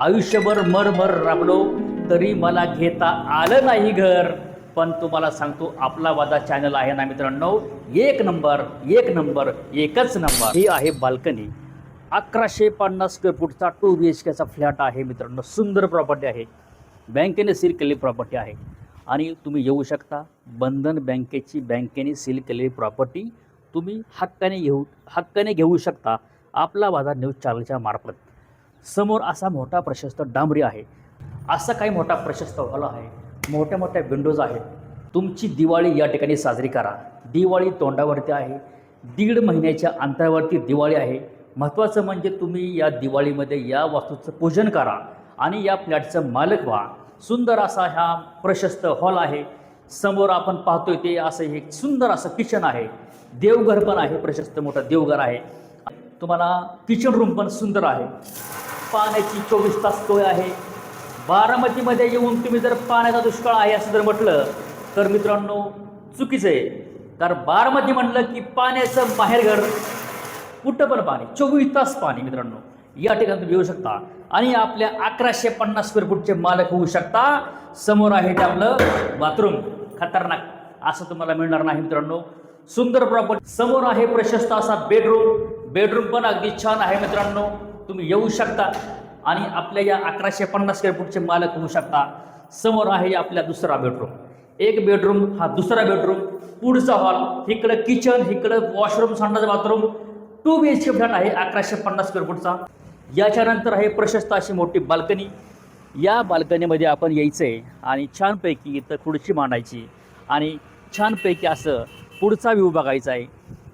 आयुष्यभर मरमर राबलो तरी मला घेता आलं नाही घर. पण तुम्हाला सांगतो आपला वादा चॅनल आहे ना मित्रांनो एक नंबर एक नंबर एकच नंबर. ही आहे बाल्कनी. अकराशे पन्नास स्क्वेअर फूटचा टू बी एच केचा फ्लॅट आहे मित्रांनो. सुंदर प्रॉपर्टी आहे. बँकेने सील केलेली प्रॉपर्टी आहे. आणि तुम्ही येऊ शकता. बंधन बँकेची बँकेने सील केलेली प्रॉपर्टी तुम्ही हक्काने घेऊ हक्काने घेऊ शकता. आपला वादा न्यूज चॅनलच्या मार्फत. समोर असा मोठा प्रशस्त डांबरी आहे. असा काही मोठा प्रशस्त हॉल आहे. मोठ्या मोठ्या विंडोज आहेत. तुमची दिवाळी या ठिकाणी साजरी करा. दिवाळी तोंडावरती आहे. दीड महिन्याच्या अंतरावरती दिवाळी आहे. महत्त्वाचं म्हणजे तुम्ही या दिवाळीमध्ये या वास्तूचं पूजन करा आणि या फ्लॅटचं मालक व्हा. सुंदर असा हा प्रशस्त हॉल आहे. समोर आपण पाहतोय ते असं एक सुंदर असं किचन आहे. देवघर पण आहे. प्रशस्त मोठं देवघर आहे. तुम्हाला किचन रूम पण सुंदर आहे. पाण्याची चोवीस तास सोय आहे. बारामतीमध्ये येऊन तुम्ही जर पाण्याचा दुष्काळ आहे असं जर म्हटलं तर मित्रांनो चुकीचं आहे. कारण बारामती म्हटलं की पाण्याचं बाहेरघर कुठं पण पाणी चोवीस तास पाणी मित्रांनो. या ठिकाणी तुम्ही येऊ शकता. आणि आपल्या अकराशे पन्नास स्क्वेअर फूटचे मालक होऊ शकता. समोर आहे ते आपलं बाथरूम. खतरनाक. असं तुम्हाला मिळणार नाही मित्रांनो. सुंदर प्रॉपर्टी समोर आहे प्रशस्त असा बेडरूम बेडरूम पण अगदी छान आहे मित्रांनो. तुम्ही येऊ शकता आणि आपल्या या अकराशे पन्नास स्क्वेअर फूटचे मालक होऊ शकता. समोर आहे आपल्या दुसरा बेडरूम एक बेडरूम हा दुसरा बेडरूम पुढचा हॉल इकडं किचन इकडं वॉशरूम संडास bathroom two B H K flat आहे अकराशे पन्नास स्क्वेअर फूटचा याच्यानंतर आहे प्रशस्त अशी मोठी बाल्कनी या बाल्कनीमध्ये आपण यायचं आहे आणि छानपैकी इथं खुर्ची मांडायची. आणि छानपैकी असं पुढचा व्ह्यू बघायचा आहे.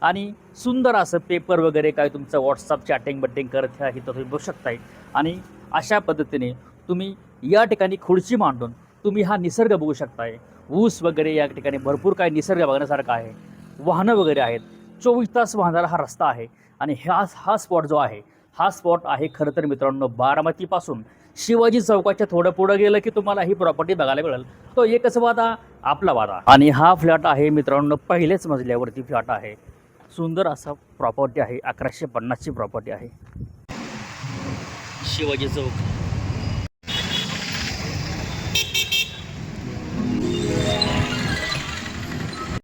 आणि सुंदर असं पेपर वगैरे काय तुमचं व्हॉट्सअप चॅटिंग बटिंग करत ह्या तर तुम्ही बघू शकताय. आणि अशा पद्धतीने तुम्ही या ठिकाणी खुर्ची मांडून तुम्ही हा निसर्ग बघू शकताय. ऊस वगैरे या ठिकाणी भरपूर काही निसर्ग बघण्यासारखा आहे. वाहनं वगैरे आहेत. चोवीस तास वाहणारा हा रस्ता आहे. आणि हा हा स्पॉट जो आहे हा स्पॉट आहे खरं तर मित्रांनो बारामतीपासून शिवाजी चौकाच्या थोडं पुढं गेलं की तुम्हाला ही प्रॉपर्टी बघायला मिळेल. तो एकच वादा आपला वादा. आणि हा फ्लॅट आहे मित्रांनो पहिल्याच मजल्यावरती फ्लॅट आहे. सुंदर असा प्रॉपर्टी आहे. अकराशे पन्नासची प्रॉपर्टी आहे. शिवाजी चौक.